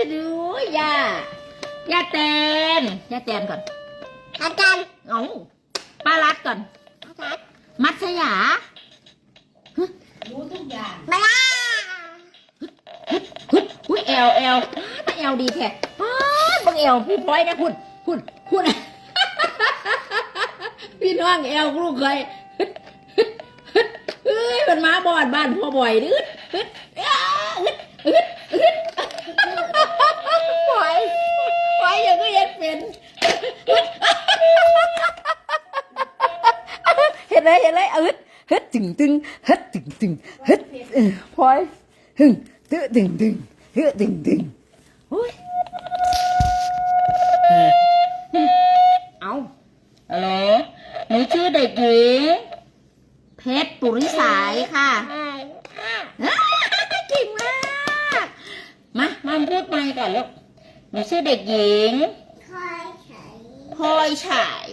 จะดูย่าย่าแตนย่าแตนก่อนอาจารย์เอาป้ารัดก่อนอาจารย์มัทยารู้ทุกอย่างมาล่าฮึดอุ้ยเอลเอลมาเอลดีแท้ป้าดบังเอลพี่พลอยนะคุณคุณคุณพี่น้องเอลลูกเคยฮึดฮึดฮึดเฮ้ยมันมาบอดบ้านพ่อบ่อยดืดฮึดอ้าฮึดฮึดฮึดปล่อยปล่อยอย่างก็ยังเป็น เห็นเลยเห็นเลยเอาฮึดฮึดตึงตึงฮึดตึงตึงฮึดเออพลอยหึงตึตึงตึงฮึดตึงตึงโอ้ยเออเอาฮัลโหลหนูชื่อเด็กหญิงเพชรปุริสายค่ะอ่าอ่าอ้าวเก่งมากมามาพูดใหม่ก่อนลูกหนูชื่อเด็กหญิงคอยใช้พลอยฉาย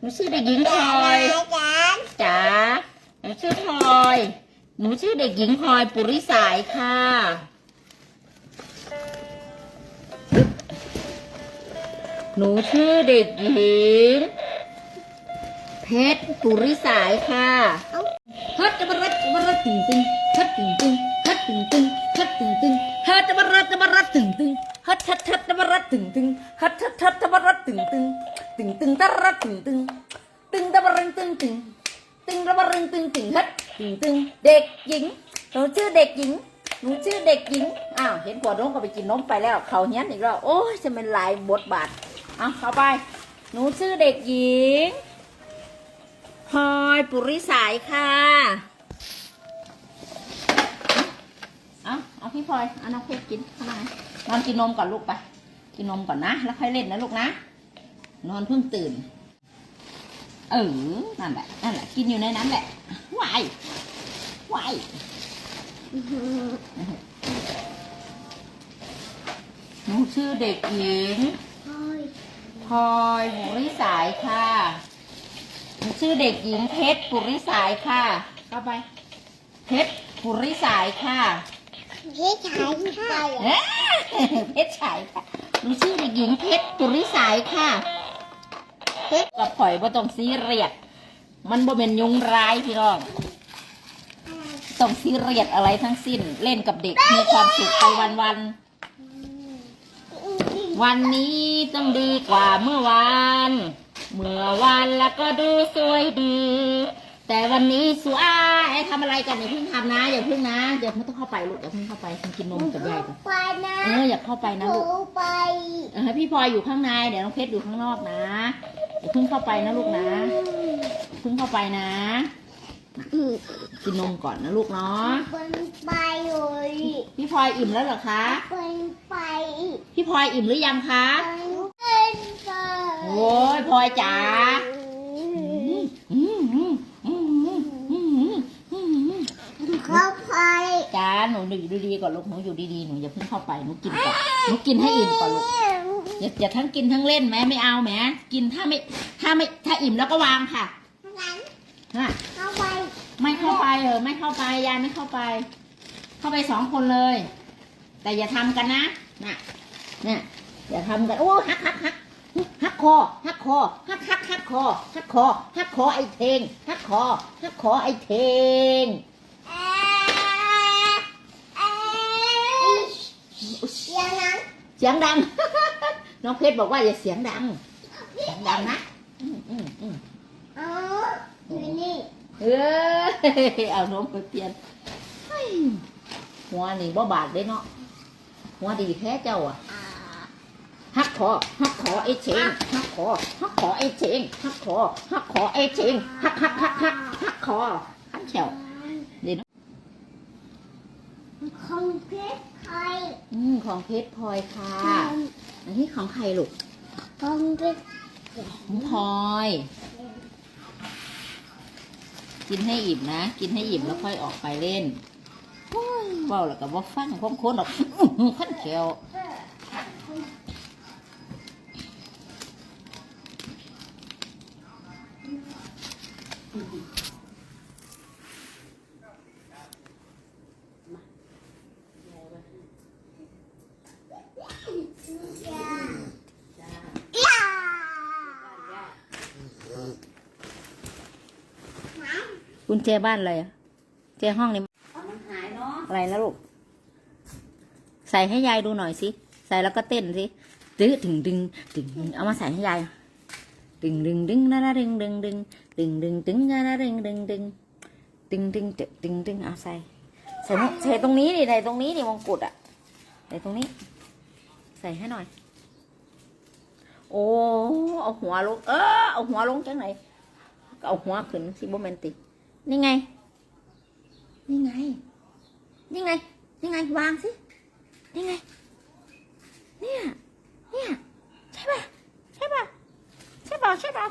หนูชื่อเด็กหญิงพลอยอาจารย์จ๋าหนูชื่อพลอย หนูชื่อเด็กหญิงพลอยปุริสายค่ะ หนูชื่อเด็กหญิง เพชรปุริสายค่ะฮัตจะบรัดจะบรัดตึงตึงฮัตตึงตึงฮัตตึงตึงฮัตตึงตึงฮัตจะบรัดจะบรัดตึงตึงฮัตฮัตฮัตจะบรัดตึงตึงฮัตฮัตฮัตจะบรัดตึงตึง ตึงตึงตะรัดตึงตึงตึงตะบรังตึงตึงตึงระบรึงตึงตึงฮัดตึงตึงเด็กหญิงหนูชื่อเด็กหญิงหนูชื่อเด็กหญิงอ้าวเห็นปวดน้องก็ไปกินนมไปแล้ว เขาเฮี้ยอีกแล้วโอ้ยจะเป็นหลายบทบาทเอาเข้าไป หนูชื่อเด็กหญิงพลอยปุริสายค่ะเอาเอาพี่พลอยเอาน้องเพชรกินเข้ามา นอนกินนมก่อนลูกไป กินนมก่อนนะ แล้วค่อยเล่นนะลูกนะ นอนเพิ่งตื่น เออ นั่นแหละ นั่นแหละ กินอยู่ในนั้นแหละวายวายหนูชื่อเด็กหญิงคอยพลอยปุริสายค่ะ หนูชื่อเด็กหญิงเพชรปุริสายค่ะ เข้าไป เพชรปุริสายค่ะพี่ชายค่ะเอ๊ะเพชรสายค่ะ หนูชื่อเด็กหญิงเพชรปุริสายค่ะเพชร กับข่อยบ่ต้องซีเรียสมันบ่เป็นยุงร้ายพี่น้องต้องซีเรียสอะไรทั้งสิ้น เล่นกับเด็กมีความสุขไปวันวันๆวันนี้ต้องดีกว่าเมื่อวาน เมื่อวานแล้วก็ดูสวยดี แต่วันนี้สวยทำอะไรกันอย่าเพิ่งทำนะอย่าเพิ่งนะอย่าไม่ต้องเข้าไปลูกอย่าเพิ่งเข้าไปฉันกินนมกับยายก่อนไปนะเอออย่าเข้าไปนะลูกไปเออให้พี่พลอยอยู่ข้างในเดี๋ยวน้องเพชรอยู่ข้างนอกนะอย่า เพิ่งเข้าไปนะลูกนะเพิ่งเข้าไปนะกินนมก่อนนะลูกเนาะเป็นไปเลยพี่พลอยอิ่มแล้วเหรอคะเป็นไปพี่พลอยอิ่มหรือยังคะเป็นไปโอ้ยพลอยจ๋าอืมอืมอืมอืมอืมอืมอืมเข้าไปจ้าหนูอยู่ดีๆก่อนลูกหนูอยู่ดีๆหนูอย่าเพิ่งเข้าไปหนูกินก่อนหนูกินให้อิ่มก่อนลูก อย่าอย่าทั้งกินทั้งเล่นแม่ไม่เอาแม่กินถ้าไม่ถ้าไม่ถ้าอิ่มแล้วก็วางค่ะงั้นฮะเข้าไปไม่เข้าไปเออไม่เข้าไปยายไม่เข้าไป เข้าไปสองคนเลย แต่อย่าทำกันนะน่ะเนี่ยอย่าทำกันโอ้ฮักฮักฮักฮักคอฮักคอฮักฮักฮักคอฮักคอฮักคอไอเทงฮักคอฮักคอไอเทงเอ๊ะเอ๊ะเสียงนั้นเสียงดัง น้องเพชรบอกว่าอย่าเสียงดังเสียงดังนะอืมอืมอืมอ๋ออยู่นี่เออเอานมไปเปลี่ยนเฮ้ยหัวนี่บ่บาดเลยเนาะหัวดีแท้เจ้าอะอ่าฮักคอฮักคอไอเชงฮักคอฮักคอไอเชงฮักคอฮักคอไอเชงฮักฮักฮักฮักฮักคอฮักเฉวเดี๋ยวนะของเพชรไทยอืมของเพชรพลอยค่ะ อันนี้ของใครลูกของเพชรของพลอย กินให้อิ่มนะ กินให้อิ่มแล้วค่อยออกไปเล่นโอ้ยเว้าแล้วก็บ่ฟังของคนหรอกขั้นเขียว กุญแจบ้านเลยรแจห้องนี่มันหายเนาะอะไรนะลูก ใส่ให้ยายดูหน่อยสิ ใส่แล้วก็เต้นสิตึ้ดึงดึงดึงเอามาใส่ให้ยายดึงดึงดึงนะนะดึงดึงดึงดึงดึงดึงนะนะดึงดึงดึงดึงดึงดึงดึงเอาใส่ใส่ใส่ตรงนี้ดิใส่ตรงนี้ดิมงกุฎอะใส่ตรงนี้ ใส่ให้หน่อย โอ้เอาหัวลงเออเอาหัวลงจังไหนก็เอาหัวขึ้นสิบ่แมนติ นี่ไง นี่ไง นี่ไง นี่ไง วางสิ นี่ไง เนี่ย เนี่ย ใช่ป่ะ ใช่ป่ะ ใช่ป่ะใช่ป่ะ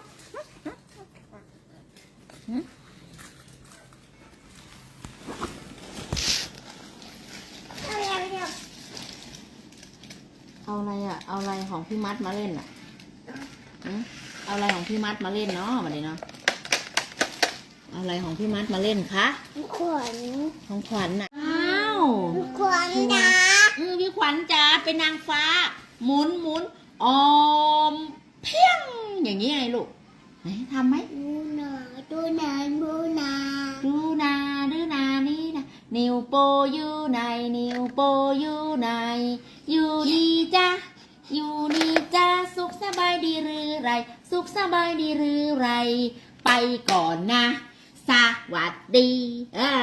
เอาเร็วเร็วเอาอะไรอะ เอาอะไรของพี่มัดมาเล่นอะหืมเอาอะไรของพี่มัดมาเล่นเนาะมาดิเนาะ เอาอะไรของพี่มัดมาเล่นคะขวัญของขวัญน่ะอ้าวขวัญนะอือพี่ขวัญจ๋าเป็นนางฟ้า หมุนหมุนออมเพียงอย่างนี้ไงลูกไหนทำไหมดูหนาดูหนาดูหนาดูนาดูนานี่นะนิวโปอยู่ไหนนิวโปอยู่ไหนอยู่นี่จ้ะอยู่นี่จ้ะสุขสบายดีหรือไร สุขสบายดีหรือไร ไปก่อนนะ สวัสดีอ่า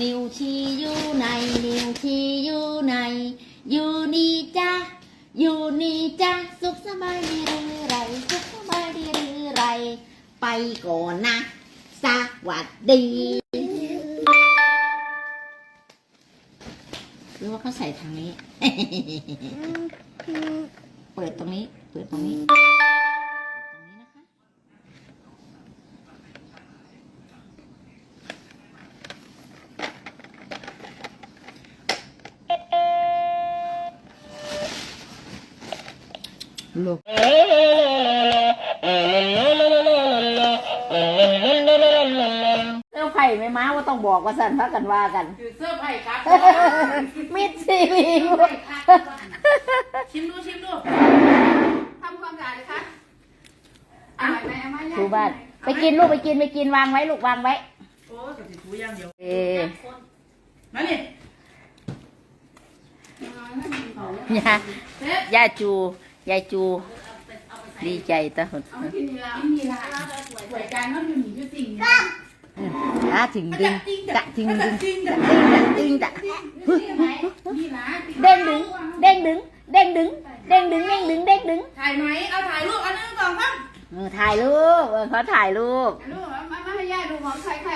นิวชีอยู่ไหนนิวชีอยู่ไหนอยู่นี่จ้ะอยู่นี่จ้ะสุขสบายดีหรือไรสุขสบายดีหรือไร ไปก่อนนะ สวัสดีหรือว่าเขาใส่ทางนี้ เปิดตรงนี้ เปิดตรงนี้ ลูกเจ้าไผ่ไม่ม้าว่าต้องบอกว่าสันพักกันว่ากันคือเสื้อไผ่ครับมิดซีรีส์ชิมดูชิมดูทำความสะอาดเลยคะอร่อยไหมเอามาย่างถูบ้านไปกินลูกไปกินไปกินวางไว้ลูกวางไว้โอ้กับสิถูย่างเดียวเออมานี่ยาเซ็ตยาจู ยายจู ดีใจตะหดเอากินนี่ละกินนี่ละสวยจานก็มีอยู่สิ่งนี้อะถึงดึงจะถึงดึงจริงจะจ้ะดึงจะดึงจะนี่ไหนนี่ละเด้งดึงเด้งดึงเด้งดึงเด้งดึงเด้งดึงเด้งดึงถ่ายไหมเอาถ่ายรูปอันนึงสองครับถ่ายรูปเขาถ่ายรูปรูปมาให้ย่าดูของใครใคร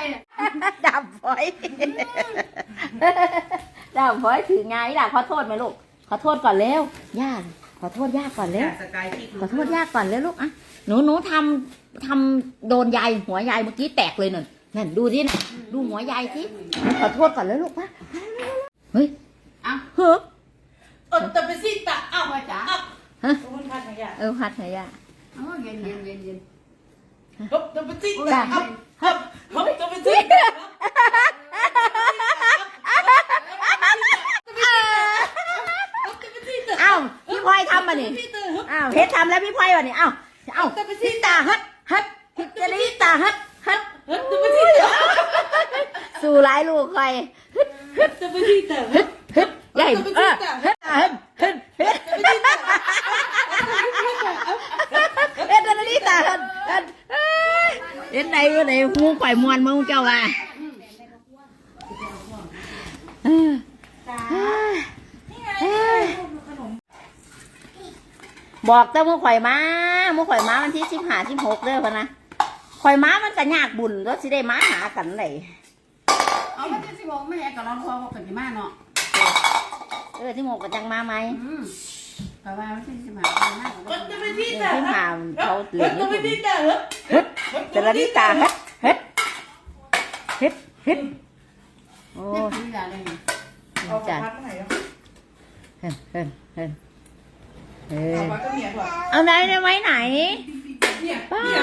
ดับไฟดับไฟถือไงล่ะขอโทษไหมลูกขอโทษก่อนเร็วย่า ขอโทษย่าก่อนเร็ว สกายที่ขอโทษย่าก่อนเร็วลูกอะหนูหนูทำทำโดนยายหัวยายเมื่อกี้แตกเลยนั่นนั่นดูสินะดูหัวยายสิขอโทษก่อนแล้วลูกปะเฮ้ยอะเฮ้อเออแต่เป็นสิตะเอาไปจ้ะเอาฮะขอบคุณค่ะย่าเออพัดไหนย่าอ๋อเย็นเย็นเย็นเย็นเฮ้ยแต่เป็นสิจ้ะตะเอาเฮ้ยเฮ้ยแต่เป็นสิตะ เอ้าพี่พลอยทำ มานี่พี่ตื่นอ้าวเพชรทำแล้วพี่พลอยมานี่เอ้าเอ้าพี่ตาฮัดฮัดพิจาริตาฮัดฮัดเฮ้ยแต่เป็นสิตะสู่หลายลูกคอยแต่เป็นสิตะฮึดฮึดใหญ่เออฮึดฮึดฮึดฮึดเอ็ดนาฬิตาฮึดฮึดเอ้ยเอ็ดไหนวะไหนมูข่อยมวนมึงเจ้าว่าเออเอ้ยเอ้ย บอกแต่มูข่อยมามูข่อยมาวันที่สิบห้าสิบหกเด้อพะนะข่อยมามันก็ยากบุญก็สิได้มาหากันเลยเอาไม่ใช่สิบอกไม่ใช่กับน้องพ่อบอกกันที่มาเนาะเออที่หมกก็จังมาไหมอืมแต่ว่าไม่ใช่สิมาเอาหน้าของเอเราอที่ผ่านเขาเหลือแต่นี่เป็นสิตะเหรอฮึดแต่ละนิตาเฮ็ดเฮ็ดเฮ็ดเฮ็ดโอ้นี่นี่อะไรเนี่ยจ้ะพักไหนอะเฮ้นเฮ้นเฮ้น เอเอาอพักก็เมียก่อนเอาไหนได้ไหมไหนเนี่ยป้าเนี่ย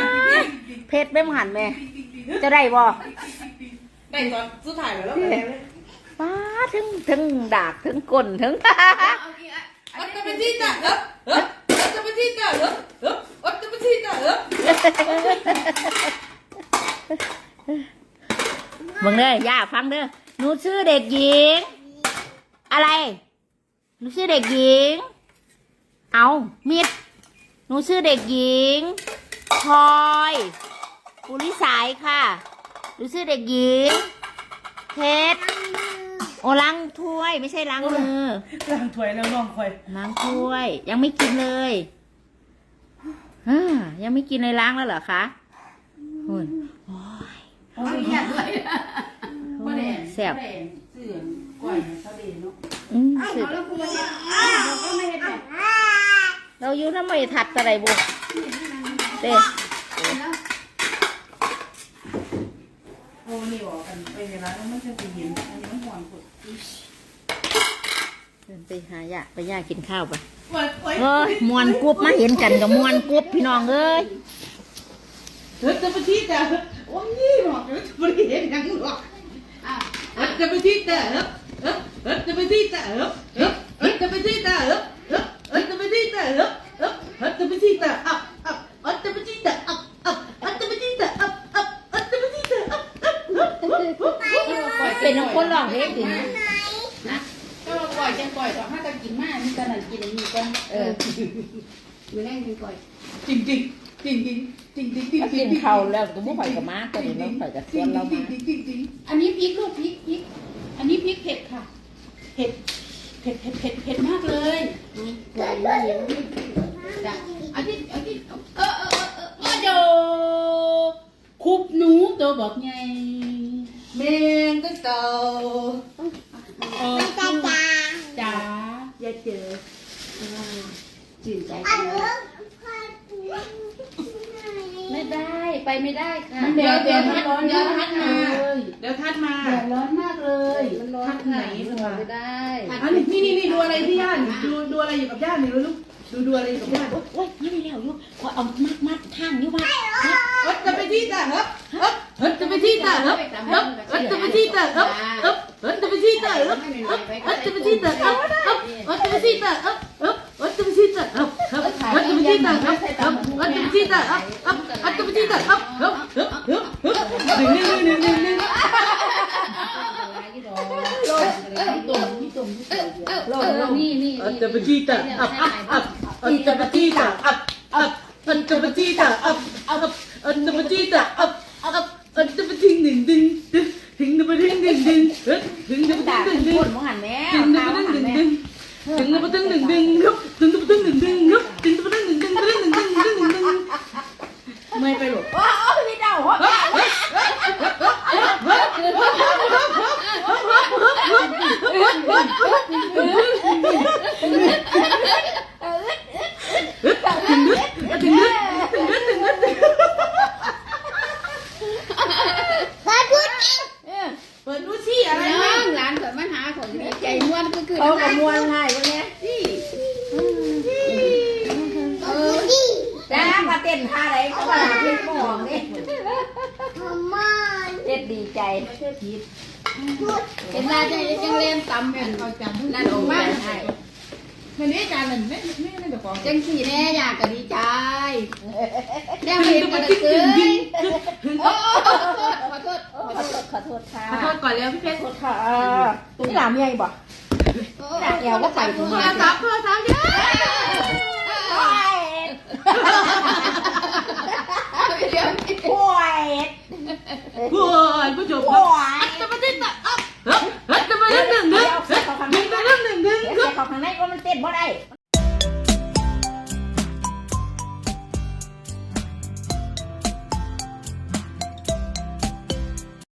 เพชรไม่หันแม่จะได้บ่ได้ตอนสุดท้ายแล้วป้าถึงถึงดากถึงก้นถึงเอาอีกอะเอาแต่เป็นสิตะเหรอเออเอาแต่เป็นสิตะเหรอเออเอาแต่เป็นสิตะเหรอมึงเด้อย่าฟังเด้อหนูชื่อเด็กหญิง อะไรหนูชื่อเด็กหญิง เอามิด หนูชื่อเด็กหญิงพลอยปุริสายค่ะ หนูชื่อเด็กหญิงเพชรโอล้างถ้วยไม่ใช่ล้างมือล้างถ้วยแล้วน้องคอยล้างถ้วย ยังไม่กินเลยอ่ายังไม่กินเลยล้างแล้วเหรอคะหุ่นเอาเนี่ยด้วยโอ้ยแซ่บเสื่อมก่อยเขาดีเนาะอืมเอาสุดแล้วคุณมา เนี่ยเราก็ไม่เห็นแบบเราอยู่ทำไมถัดอะไรบุเด้แล้วโอ้นี่บอกกันไปในร้านแล้วมันจะเย็นอันนี้มันหวานสุดเดินไปหายาไปย่ากินข้าวไปโอ้ยโอ้ยเอ้ยมวนกรุบมาเห็นกันกับมวนกรุบพี่น้องเอ้ยเฮ้ยจะไปที่แต่โอ้ยนี่หรอกเดี๋ยวจะไปเห็นยังหรอกเฮ้ยจะไปที่แต่เฮ้ยเฮ้ยจะไปที่แต่เฮ้ยเฮ้ยจะไปที่แต่เฮ้ยเฮ้ยจะไปที่แต่เฮ้ยเฮ้ยจะไปที่แต่อับอับเฮ้ยจะไปที่แต่อับอับเฮ้ยจะไปที่แต่อับอับเฮ้ยจะไปที่แต่อับอับ เป็นน้องคนร้องเพลงถึง นะก็เราปล่อยจังปล่อยต่อถ้าจะกินมากนี่ก็นั่นกินอันนี้ก็เอออยู่แน่กินปล่อยจริงจริงจริงจริงจริงจริ งจริงกินข้าวแล้วตัวมุ้งข่อยกับมาตัวนี้น้องข่อยกับส่วนเรามาอันนี้พริกลูกพริกพริก อันนี้พริกเผ็ดค่ะ เผ็ด เผ็ดเผ็ดเผ็ดเผ็ดมากเลยจ้ะอันนี้อันนี้เออเออเออเออโดคุบหนูตัวบอกไงแมงก็โตเออจ้าอย่าเจอจืดใจจังเลยไม่ได้ไปไม่ได้ค่ะ เดี๋ยวเดี๋ยวทัดเดี๋ยวทัดมาเดี๋ยวทัดมา แดดร้อนมากเลยมันร้อนไหนไม่ได้ อันนี้นี่นี่นี่ดูอะไรที่ย่านดูดูอะไรอยู่กับย่านนี่ลูกดูดูอะไรอยู่กับย่านโอ้ยนี่แล้วอยู่ขอเอามัดมัดทางนี่ว่าเฮ้ยจะไปที่แต่เฮ้ยเฮ้ยเฮ้ยจะไปที่แต่เฮ้ยเฮ้ยเฮ้ยจะไปที่แต่เฮ้ยเฮ้ยเฮ้ยจะไปที่แต่เฮ้ยเฮ้ยเฮ้ยจะไปที่แต่เฮ้ยเฮ้ยเฮ้ยจะไปที่แต่เฮ้ยเฮ้ยเฮ้ยจะไปที่แต่เฮ้ยเฮ้ยเฮ้ยจะไปที่แต่เฮ้ยเฮ้ยเฮ้ยจะไปที่แต่เฮ้ยเฮ้ยเฮ้ยจะไปที่แต่เฮ้ยเฮ้ยเฮ้ยเฮ้ยเฮ้ยหนึ่งหนึ่งห ดึงดึงดึงดึงดึงโลดโลดนี่นี่อัตปจีตะอับอับอับอัตปจีตะอับอับอัตปจีตะอับอับอัตปจีตะอับ นท่าไหนก็มาเต้นหมองนี่เต้นดีใจเป็นราใจจังเล่นตำเป็นเขาจำนั่นออกมาให้ในนี้อาจารย์นั่นไม่ไม่ไม่เดี๋ยวก่อนจังสี่แน่อยากก็ดีใจแน่เห็นกันซื้อโอ้ขอโทษขอโทษขอโทษค่ะขอโทษก่อนแล้วพี่เพชรขอโทษค่ะนี่หลามใหญ่บ่หนักเอวก็ไปถึงโทรศัพท์โทรศัพท์เยอะ ป่วยป่วยผู้ชมครับป่วยจะมาเต้นต่อเฮ้ยจะมาเล่นหนึ่งหนึ่งเฮ้ยจะมาเล่นหนึ่งหนึ่งเฮ้ยของางในก็มันเต้นบ่ได้